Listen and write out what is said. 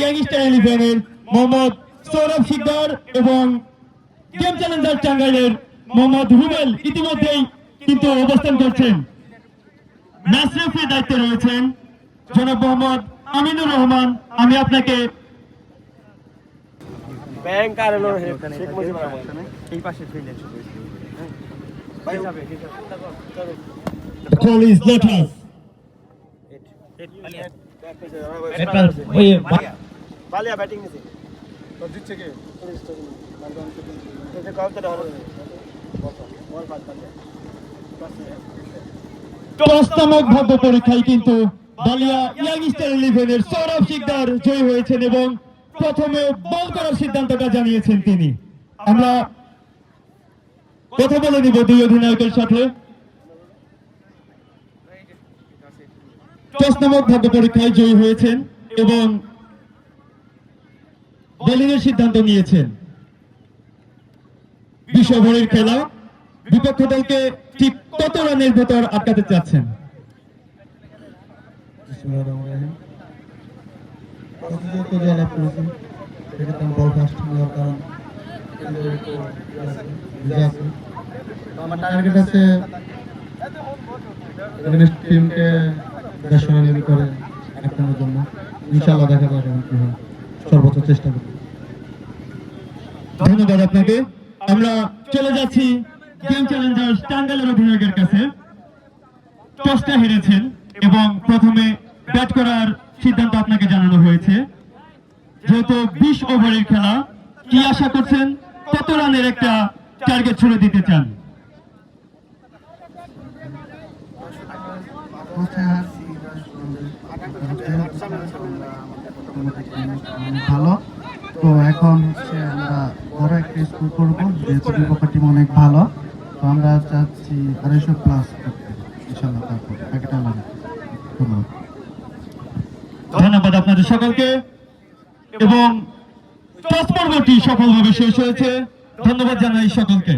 Youngster ইলেভেনের মোহাম্মদ সৌরভ শিকদার এবং game Challenger টাঙ্গাইলের মোহাম্মদ রুবেল ইতিমধ্যেই কিন্তু অবস্থান করছেন ম্যাচ রেফারির দায়িত্বে রয়েছেন জনাব মোহাম্মদ আমিনুর রহমান আমি আপনাকে ব্যাংক আর হলো শেখ মুজিবুর রহমান এই পাশে ফিল্ডে call is Lotus. বালিয়া ব্যাটিং নিছে। দিচ্ছে কে? এটা বল পরীক্ষায় কিন্তু বালিয়া ইয়াংস্টার ইলেভেনের সৌরভ শিকদার জয়ী হয়েছেন এবং প্রথমে বল করার সিদ্ধান্তটা জানিয়েছেন তিনি। আমরা কথা বলে নিব দুই অধিনায়কের সাথে। টস নামক ভাগ্য পরীক্ষায় জয়ী হয়েছেন এবং বোলিং এর সিদ্ধান্ত নিয়েছেন। বিশ ওভারের খেলা বিপক্ষ দলকে ঠিক কত রানের ভেতর আটকাতে চাচ্ছেন? আমার টার্গেট আছে টিমকে দেড়শো রানের আটকানোর জন্য। ইনশাল্লাহ দেখা হয়। সর্বোচ্চ চেষ্টা করব। ধন্যবাদ আপনাকে। আমরা চলে যাচ্ছি গেম চ্যালেঞ্জার্স টাঙ্গাইলের অধিনায়কের কাছে। টসটা হেরেছেন এবং প্রথমে ব্যাট করার সিদ্ধান্ত আপনাকে জানানো হয়েছে। যেহেতু বিশ ওভারের খেলা, কি আশা করছেন? কত রানের একটা টার্গেট ছুড়ে দিতে চান? ভালো। তো এখন হচ্ছে আমরা বড় একটা স্কোর করব, যেহেতু বিপক্ষ অনেক ভালো। তো আমরা চাচ্ছি আড়াইশো প্লাস ধন্যবাদ। আপনাদের সকলকে। এবং সফলভাবে শেষ হয়েছে। ধন্যবাদ জানাই সকলকে।